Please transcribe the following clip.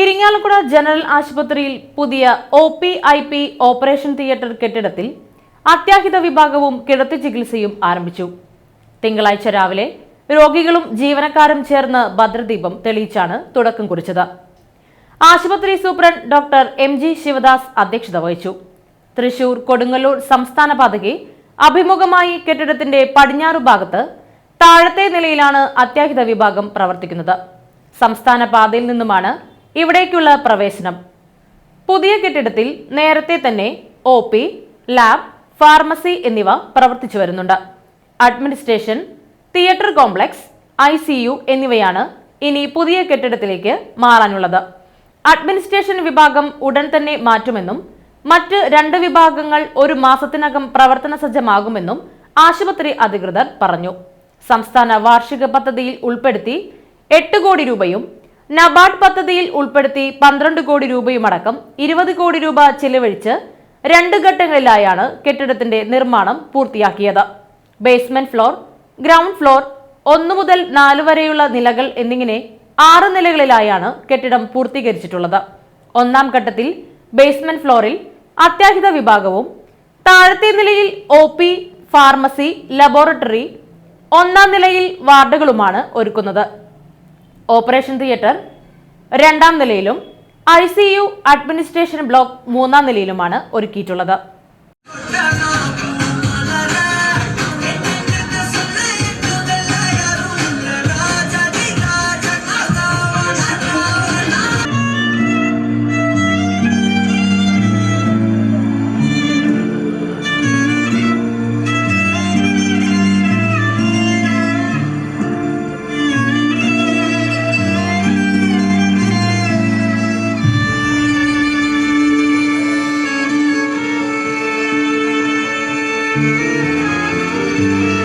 Irinjalakuda general ആശുപത്രിയിൽ പുതിയ O P I P operation theatre കെട്ടിടത്തിൽ അത്യാഹിത വിഭാഗവും കിടത്തി ചികിത്സയും ആരംഭിച്ചു. തിങ്കളാഴ്ച രാവിലെ രോഗികളും ജീവനക്കാരും ചേർന്ന് ഭദ്രദീപം തെളിയിച്ചാണ് തുടക്കം കുറിച്ചത്. ആശുപത്രി superintendent doctor M G Sivadas അധ്യക്ഷത വഹിച്ചു. തൃശൂർ കൊടുങ്ങല്ലൂർ സംസ്ഥാന പാതകെ അഭിമുഖമായി കെട്ടിടത്തിന്റെ പടിഞ്ഞാറു ഭാഗത്ത് താഴത്തെ നിലയിലാണ് അത്യാഹിത വിഭാഗം പ്രവർത്തിക്കുന്നത്. സംസ്ഥാന പാതയിൽ നിന്നുമാണ് ഇവിടേക്കുള്ള പ്രവേശനം. പുതിയ കെട്ടിടത്തിൽ നേരത്തെ തന്നെ ഒ പി ലാബ് ഫാർമസി എന്നിവ പ്രവർത്തിച്ചു വരുന്നുണ്ട്. അഡ്മിനിസ്ട്രേഷൻ തിയേറ്റർ കോംപ്ലക്സ് ഐ എന്നിവയാണ് ഇനി പുതിയ കെട്ടിടത്തിലേക്ക് മാറാനുള്ളത്. അഡ്മിനിസ്ട്രേഷൻ വിഭാഗം ഉടൻ തന്നെ മാറ്റുമെന്നും മറ്റ് രണ്ട് വിഭാഗങ്ങൾ ഒരു മാസത്തിനകം പ്രവർത്തന സജ്ജമാകുമെന്നും ആശുപത്രി അധികൃതർ പറഞ്ഞു. സംസ്ഥാന വാർഷിക പദ്ധതിയിൽ ഉൾപ്പെടുത്തി എട്ട് കോടി രൂപയും നബാർഡ് പദ്ധതിയിൽ ഉൾപ്പെടുത്തി പന്ത്രണ്ട് കോടി രൂപയുമടക്കം ഇരുപത് കോടി രൂപ ചെലവഴിച്ച് രണ്ട് ഘട്ടങ്ങളിലായാണ് കെട്ടിടത്തിന്റെ നിർമ്മാണം പൂർത്തിയാക്കിയത്. ബേസ്മെന്റ് ഫ്ലോർ ഗ്രൗണ്ട് ഫ്ലോർ ഒന്നു മുതൽ നാല് വരെയുള്ള നിലകൾ എന്നിങ്ങനെ ആറ് നിലകളിലായാണ് കെട്ടിടം പൂർത്തീകരിച്ചിട്ടുള്ളത്. ഒന്നാം ഘട്ടത്തിൽ ബേസ്മെന്റ് ഫ്ലോറിൽ അത്യാഹിത വിഭാഗവും താഴത്തെ നിലയിൽ ഒ പി ഫാർമസി ലബോറട്ടറി ഒന്നാം നിലയിൽ വാർഡുകളുമാണ് ഒരുക്കുന്നത്. ഓപ്പറേഷൻ തിയേറ്റർ രണ്ടാം നിലയിലും I C U administration block മൂന്നാം നിലയിലുമാണ് ഒരുക്കിയിട്ടുള്ളത്. Música